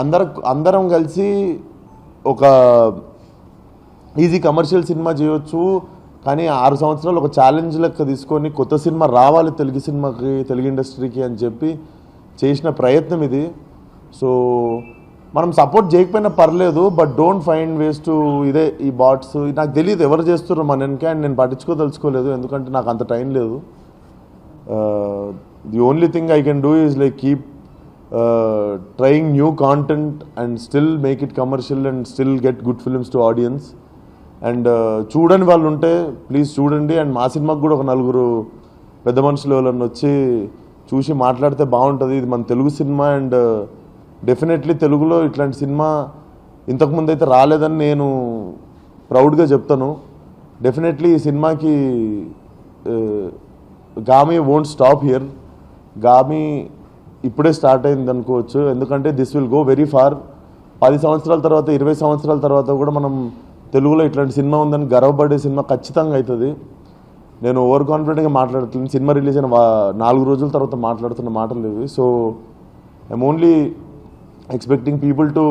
అందరు అందరం కలిసి ఒక ఈజీ కమర్షియల్ సినిమా చేయొచ్చు కానీ ఆరు సంవత్సరాలు ఒక ఛాలెంజ్ లెక్క తీసుకొని కొత్త సినిమా రావాలి తెలుగు సినిమాకి తెలుగు ఇండస్ట్రీకి అని చెప్పి చేసిన ప్రయత్నం ఇది. సో మనం సపోర్ట్ చేయకపోయినా పర్లేదు but don't find ways to ఇదే ఈ బాట్స్ నాకు తెలియదు ఎవరు చేస్తున్నారు మన వెనక అండ్ నేను పట్టించుకోదలుచుకోలేదు ఎందుకంటే నాకు అంత టైం లేదు. The only thing I can do is like keep trying new content and still make it commercial and still get good films to audience and చూడని వాళ్ళు ఉంటే ప్లీజ్ చూడండి. అండ్ మా సినిమాకి కూడా ఒక నలుగురు పెద్ద మనుషులు ఎవరన్నా వచ్చి చూసి మాట్లాడితే బాగుంటుంది. ఇది మన Telugu cinema and uh, definitely తెలుగులో ఇట్లాంటి సినిమా ఇంతకుముందు అయితే రాలేదని నేను ప్రౌడ్గా చెప్తాను. డెఫినెట్లీ ఈ సినిమాకి uh, Gaami won't stop here Gaami ఇప్పుడే స్టార్ట్ అయింది అనుకోవచ్చు. ఎందుకంటే this will go very far పది సంవత్సరాల తర్వాత ఇరవై సంవత్సరాల తర్వాత కూడా మనం తెలుగులో ఇట్లాంటి సినిమా ఉందని గర్వపడే సినిమా ఖచ్చితంగా అవుతుంది. నేను ఓవర్ కాన్ఫిడెంట్గా మాట్లాడుతున్నాను సినిమా రిలీజ్ అయిన నాలుగు రోజుల తర్వాత మాట్లాడుతున్న మాటలు ఇవి. So I'm only expecting people to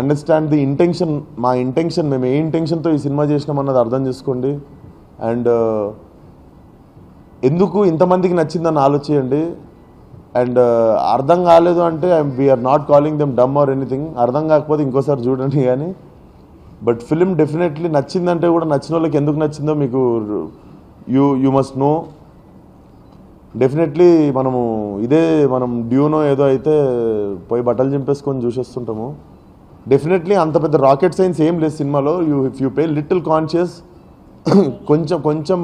understand the intention మా ఇంటెన్షన్ మేము ఏ ఇంటెన్షన్తో ఈ సినిమా చేసినాం అన్నది అర్థం చేసుకోండి. అండ్ ఎందుకు ఇంతమందికి నచ్చిందని ఆలోచించండి. అండ్ అర్థం కాలేదు అంటే we are not calling them dumb or anything. అర్థం కాకపోతే ఇంకోసారి చూడండి కానీ. బట్ ఫిలిం డెఫినెట్లీ నచ్చిందంటే కూడా నచ్చిన వాళ్ళకి ఎందుకు నచ్చిందో మీకు you you must know. Definitely మనము ఇదే మనం డ్యూనో ఏదో అయితే పోయి బట్టలు చింపేసుకొని చూసేస్తుంటాము. డెఫినెట్లీ అంత పెద్ద రాకెట్ సైన్స్ ఏం లేదు సినిమాలో. You if you pay little conscious కొంచెం కొంచెం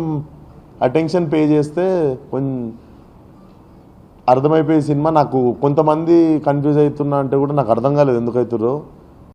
అటెన్షన్ పే చేస్తే కొంచెం అర్థమైపోయే సినిమా నాకు కొంతమంది కన్ఫ్యూజ్ అవుతున్నా అంటే కూడా నాకు అర్థం కాలేదు ఎందుకు అవుతుర్రో.